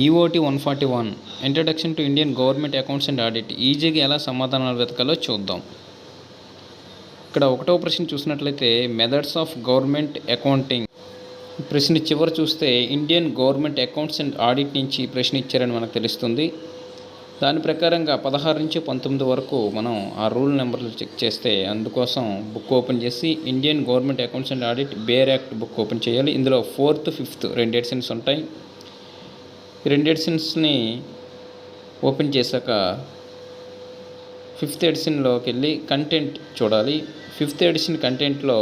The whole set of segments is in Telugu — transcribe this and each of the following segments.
EOT one forty one introduction to Indian government accounts and audit ఈజీగా ఎలా సమాధానాలు వెతకాలో చూద్దాం. ఇక్కడ ఒకటో ప్రశ్న చూసినట్లయితే మెథడ్స్ ఆఫ్ గవర్నమెంట్ అకౌంటింగ్ ప్రశ్న చివరి చూస్తే Indian government accounts and audit నుంచి ప్రశ్న ఇచ్చారని మనకు తెలుస్తుంది. దాని ప్రకారంగా పదహారు నుంచి పంతొమ్మిది వరకు మనం ఆ రూల్ నెంబర్లు చెక్ చేస్తే అందుకోసం బుక్ ఓపెన్ చేసి Indian government accounts and audit bare act book open చేయాలి. ఇందులో ఫోర్త్ ఫిఫ్త్ రెండు ఎడిషన్స్ ఉంటాయి. ఈ రెండు ఎడిషన్స్ని ఓపెన్ చేశాక ఫిఫ్త్ ఎడిషన్లోకి వెళ్ళి కంటెంట్ చూడాలి. ఫిఫ్త్ ఎడిషన్ కంటెంట్లో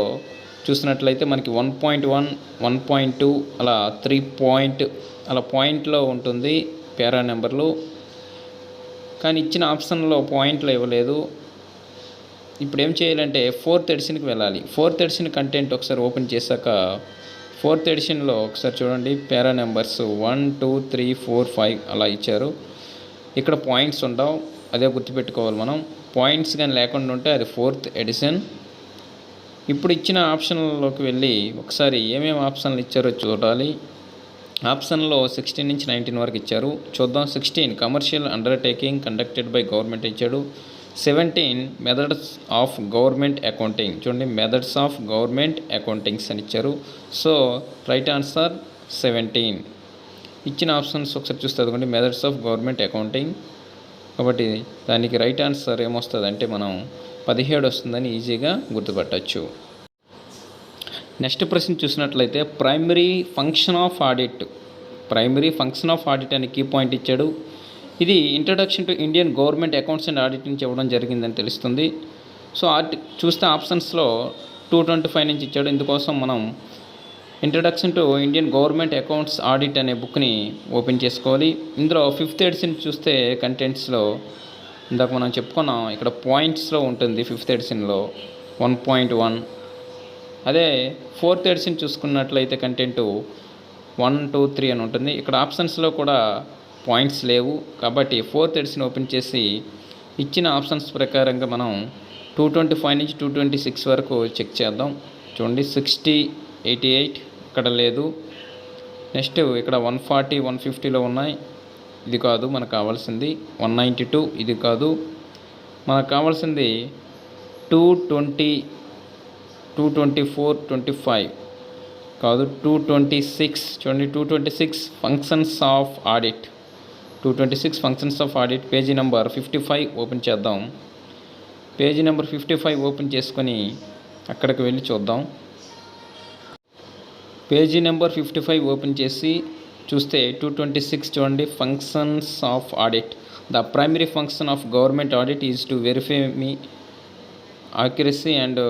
చూసినట్లయితే మనకి one point one one point two అలా త్రీ పాయింట్ అలా పాయింట్లో ఉంటుంది పేరా నెంబర్లు. కానీ ఇచ్చిన ఆప్షన్లో పాయింట్లు ఇవ్వలేదు. ఇప్పుడు ఏం చేయాలంటే ఫోర్త్ ఎడిషన్కి వెళ్ళాలి. ఫోర్త్ ఎడిషన్ కంటెంట్ ఒకసారి ఓపెన్ చేశాక ఫోర్త్ ఎడిషన్లో ఒకసారి చూడండి para numbers one two three four five అలా ఇచ్చారు. ఇక్కడ పాయింట్స్ ఉండవు అదే గుర్తుపెట్టుకోవాలి మనం. పాయింట్స్ కానీ లేకుండా ఉంటే అది ఫోర్త్ ఎడిషన్. ఇప్పుడు ఇచ్చిన ఆప్షన్లోకి వెళ్ళి ఒకసారి ఏమేమి ఆప్షన్లు ఇచ్చారో చూడాలి. ఆప్షన్లో సిక్స్టీన్ నుంచి నైన్టీన్ వరకు ఇచ్చారు. చూద్దాం sixteen commercial undertaking conducted by government ఇచ్చాడు. Seventeen methods of government accounting చూడండి మెథడ్స్ ఆఫ్ గవర్నమెంట్ అకౌంటింగ్స్ అని ఇచ్చారు. సో రైట్ ఆన్సర్ సెవెంటీన్ ఇచ్చిన ఆప్షన్స్ ఒకసారి చూస్తే అదిగోండి మెథడ్స్ ఆఫ్ గవర్నమెంట్ అకౌంటింగ్ కాబట్టి దానికి రైట్ ఆన్సర్ ఏమొస్తుంది అంటే మనం పదిహేడు వస్తుందని ఈజీగా గుర్తుపట్టచ్చు. నెక్స్ట్ ప్రశ్న చూసినట్లయితే primary function of audit primary function of audit అని కీ పాయింట్ ఇచ్చాడు. ఇది introduction to Indian government accounts and audit నుంచి ఇవ్వడం జరిగిందని తెలుస్తుంది. సో ఆర్టి చూస్తే ఆప్షన్స్లో టూ ట్వంటీ ఫైవ్ నుంచి ఇచ్చాడు. ఇందుకోసం మనం introduction to Indian government accounts audit అనే బుక్ని ఓపెన్ చేసుకోవాలి. ఇందులో ఫిఫ్త్ ఎడిషన్ చూస్తే కంటెంట్స్లో ఇందాక మనం చెప్పుకున్నాం. ఇక్కడ పాయింట్స్లో ఉంటుంది ఫిఫ్త్ ఎడిషన్లో వన్ పాయింట్ వన్ అదే ఫోర్త్ ఎడిషన్ చూసుకున్నట్లయితే కంటెంట్ వన్ టూ త్రీ అని ఉంటుంది. ఇక్కడ ఆప్షన్స్లో కూడా పాయింట్స్ లేవు. కాబట్టి ఫోర్త్ ఎడిషన్ ఓపెన్ చేసి ఇచ్చిన ఆప్షన్స్ ప్రకారంగా మనం టూ ట్వంటీ ఫైవ్ నుంచి టూ ట్వంటీ సిక్స్ వరకు చెక్ చేద్దాం. చూడండి సిక్స్టీ ఎయిటీ ఎయిట్ ఇక్కడ లేదు. నెక్స్ట్ ఇక్కడ వన్ ఫార్టీ వన్ ఫిఫ్టీలో ఉన్నాయి. ఇది కాదు మనకు కావాల్సింది వన్ నైంటీ టూ ఇది కాదు. మనకు కావాల్సింది two twenty two twenty four twenty five కాదు టూ ట్వంటీ సిక్స్. చూడండి two twenty six functions of audit two twenty six functions of audit page number fifty five open చేద్దాం. Page number fifty five open చేసుకొని అక్కడికి వెళ్ళి చూద్దాం. Page number fifty five open చేసి చూస్తే టూ ట్వంటీ సిక్స్ చూడండి functions of audit the primary function of government audit is to verify me accuracy and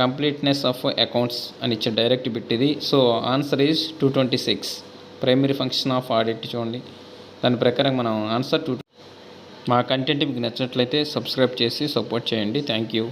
completeness of accounts అని ఇచ్చే డైరెక్ట్ బిట్ ఇది. So answer is two twenty six primary function of audit చూడండి. దాని ప్రకారం మనం ఆన్సర్ టు మా కంటెంట్ మీకు నచ్చినట్లయితే సబ్స్క్రైబ్ చేసి సపోర్ట్ చేయండి. Thank you